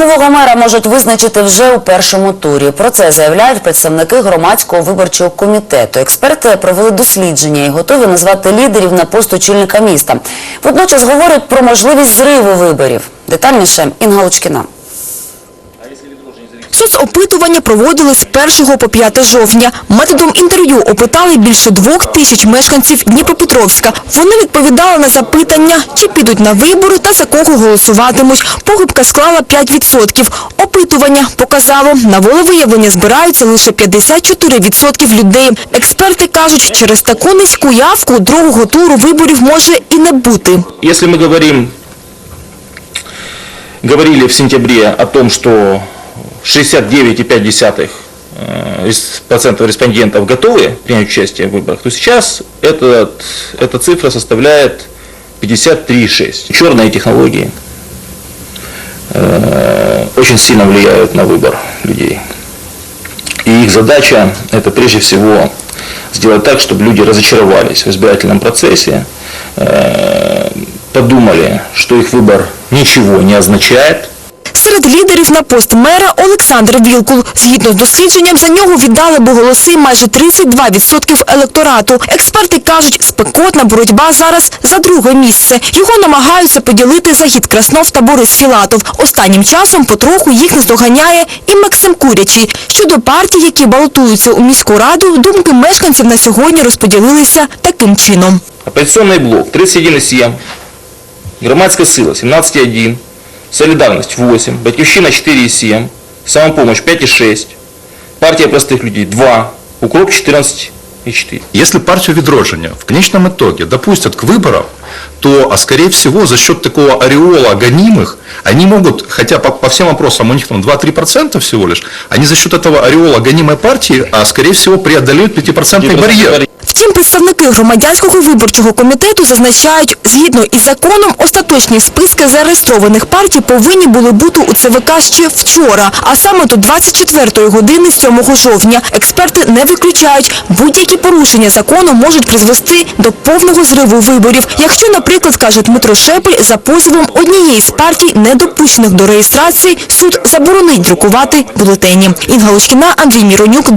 Нового мера можуть визначити вже у першому турі. Про це заявляють представники громадського виборчого комітету. Експерти провели дослідження і готові назвати лідерів на пост очільника міста. Водночас говорять про можливість зриву виборів. Детальніше Інга Лучкіна. Соцопитування проводили з 1 по 5 жовтня. Методом інтерв'ю опитали більше двох тисяч мешканців Дніпропетровська. Вони відповідали на запитання, чи підуть на вибори та за кого голосуватимуть. Похибка склала 5%. Опитування показало, на волевиявлення збираються лише 54% людей. Експерти кажуть, через таку низьку явку другого туру виборів може і не бути. Если мы говорим, говорили в сентябре о том, что 69,5% э, респондентов готовы принять участие в выборах, то сейчас этот, эта цифра составляет 53,6%. Черные технологии э, очень сильно влияют на выбор людей. И их задача это прежде всего сделать так, чтобы люди разочаровались в избирательном процессе, э, подумали, что их выбор ничего не означает, Серед лідерів на пост мера Олександр Вілкул. Згідно з дослідженням, за нього віддали би голоси майже 32% електорату. Експерти кажуть, спекотна боротьба зараз за друге місце. Його намагаються поділити Загід Краснов та Борис Філатов. Останнім часом потроху їх наздоганяє і Максим Курячий. Щодо партій, які балотуються у міську раду, думки мешканців на сьогодні розподілилися таким чином. оппозиционный блок 31,7, громадская сила 17,1, солидарность 8, батьковщина 4,7, самопомощь 5,6, партия простых людей 2, укроп 14,4. Если партию Відродження в конечном итоге допустят к выборам, то, а скорее всего, за счет такого ореола гонимых, они могут, хотя по, по всем опросам у них там 2-3% всего лишь, они за счет этого ореола гонимой партии, а скорее всего, преодолеют 5% барьер. Втім, представники громадянського виборчого комітету зазначають, згідно із законом, остаточні списки зареєстрованих партій повинні були бути у ЦВК ще вчора, а саме до 24 години 7 жовтня. Експерти не виключають, будь-які порушення закону можуть призвести до повного зриву виборів. Якщо, наприклад, каже Дмитро Шепель, за позовом однієї з партій, не допущених до реєстрації, суд заборонить друкувати бюлетені. Інга Лучкіна, Андрій Міронюк,